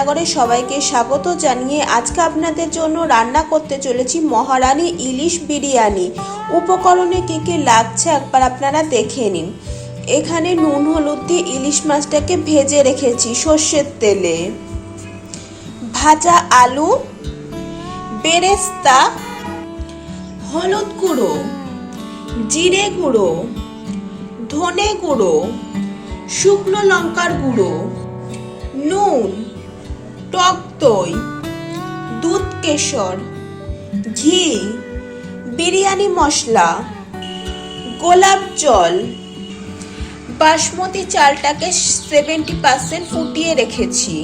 রান্নাঘরে সবাইকে স্বাগত জানিয়ে আজকে আপনাদের জন্য রান্না করতে চলেছি মহারানী ইলিশ বিরিয়ানি। উপকরণে কী কী লাগছে একবার আপনারা দেখে নিন। এখানে নুন, হলুদ দিয়ে ইলিশ মাছটাকে ভেজে রেখেছি সর্ষের তেলে। ভাজা আলু, বেরেস্তা, হলুদ গুঁড়ো, জিরে গুঁড়ো, ধনে গুঁড়ো, শুকনো লঙ্কার গুঁড়ো, নুন টক দই, দুধ কেশর, ঘি, বিরিয়ানি মশলা, গোলাপ জল, বাসমতি চালটাকে সেভেন্টি পার্সেন্ট ফুটিয়ে রেখেছি।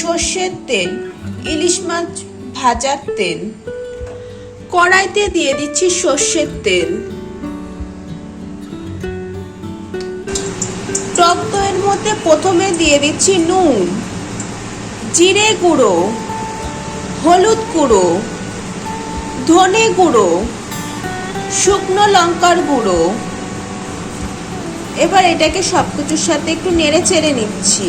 সর্ষের তেল, ইলিশ মাছ ভাজার তেল, কড়াইতে দিয়ে দিচ্ছি সর্ষের তেল। টক দইয়ের মধ্যে প্রথমে দিয়ে দিচ্ছি নুন। জিরে গুঁড়ো, হলুদ গুঁড়ো, ধনে গুঁড়ো, শুকনো লঙ্কার গুঁড়ো। এবার এটাকে সব কিছুর সাথে একটু নেড়ে চেড়ে নিচ্ছি।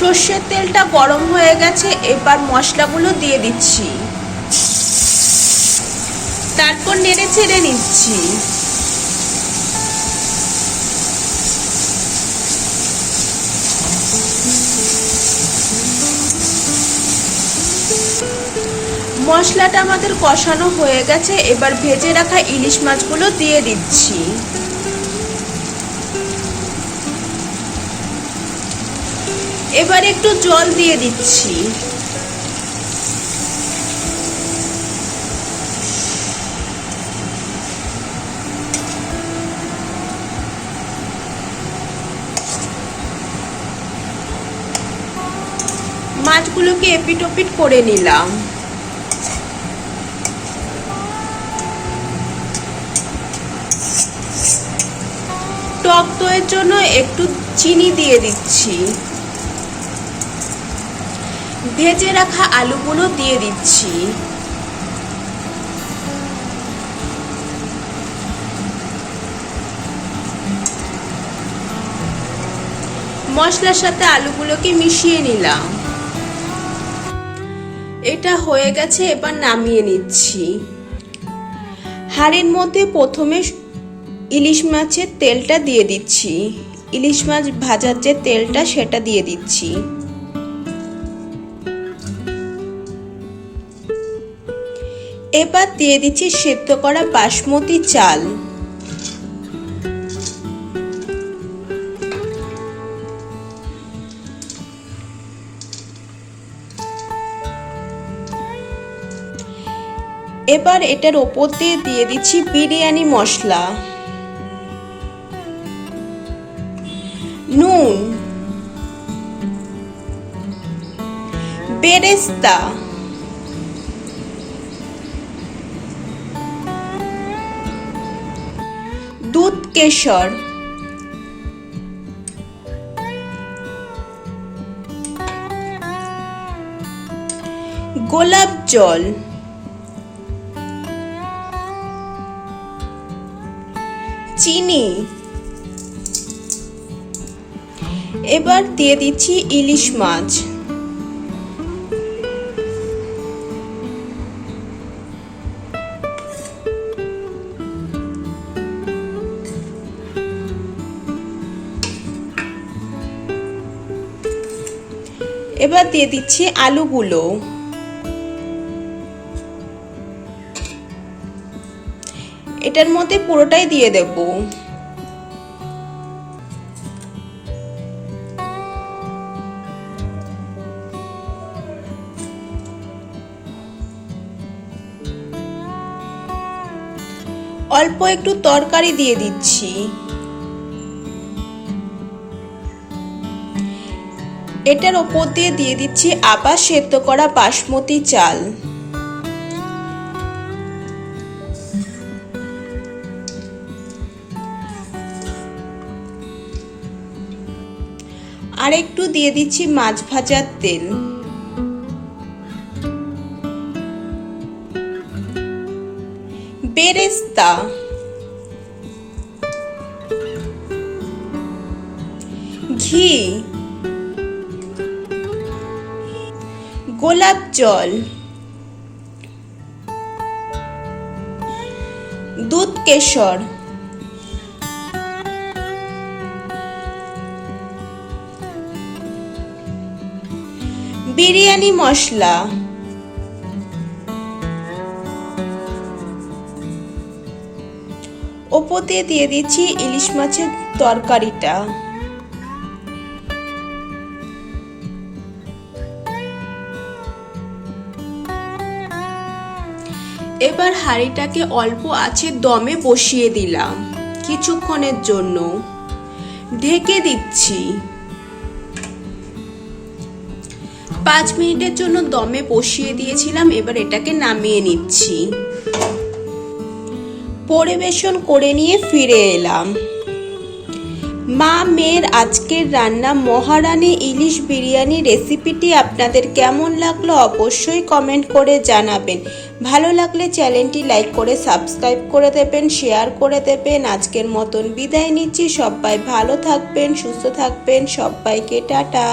সর্ষের তেলটা গরম হয়ে গেছে, এবার মশলাগুলো দিয়ে দিচ্ছি। তারপর নেড়ে ছেড়ে নিচ্ছি। মশলাটা আমাদের কষানো হয়ে গেছে, এবার ভেজে রাখা ইলিশ মাছগুলো দিয়ে দিচ্ছি। এবার একটু জল দিয়ে দিচ্ছি। মাছগুলোকে এপিট ওপিট করে নিলাম। টক দইয়ের জন্য একটু চিনি দিয়ে দিচ্ছি। ভেজে রাখা আলুগুলো দিয়ে দিচ্ছি। মশলার সাথে আলুগুলোকে মিশিয়ে নিলাম। এটা হয়ে গেছে, এবার নামিয়ে নিচ্ছি। হাঁড়ির মধ্যে প্রথমে ইলিশ মাছের তেলটা দিয়ে দিচ্ছি। ইলিশ মাছ ভাজার যে তেলটা, সেটা দিয়ে দিচ্ছি। এবার দিয়ে দিচ্ছি সেদ্ধ করা বাসমতি চাল। এবার এটার ওপর দিয়ে দিয়ে দিচ্ছি বিরিয়ানি মশলা। নুন। বেরেস্তা। দুধ কেশর। গোলাপ জল। চিনি। এবার দিয়ে দিচ্ছি ইলিশ মাছ। এবার দিয়ে দিচ্ছি আলুগুলো। এটার মধ্যে পুরোটাই দিয়ে দেব। অল্প একটু তরকারি দিয়ে দিচ্ছি। এটার ওপর দিয়ে দিয়ে দিচ্ছি আবার সেদ্ধ করা বাসমতি চাল। আর একটু দিয়ে দিচ্ছি মাছ ভাজার তেল। বেরেস্তা। ঘি। গোলাপ জল। দুধ কেশর। বিরিয়ানি মশলা। দিয়ে দিয়ে দিচ্ছি ইলিশ মাছের তরকারিটা। এবার হাঁড়িটাকে অল্প আছে দমে বসিয়ে দিলাম কিছুক্ষণের জন্য। ঢেকে দিচ্ছি। পাঁচ মিনিটের জন্য দমে বসিয়ে দিয়েছিলাম, এবার এটাকে নামিয়ে নিচ্ছি। পরিবেশন করে নিয়ে ফিরে এলাম। মা, মেয়ের আজকের রান্না, মহারানী ইলিশ বিরিয়ানি রেসিপিটি আপনাদের কেমন লাগল অবশ্যই কমেন্ট করে জানাবেন। ভালো লাগলে চ্যানেলটি লাইক করে, সাবস্ক্রাইব করে দেবেন, শেয়ার করে দেবেন। আজকের মতন বিদায় নিচ্ছি। সবাই ভালো থাকবেন, সুস্থ থাকবেন। সবাইকে টাটা।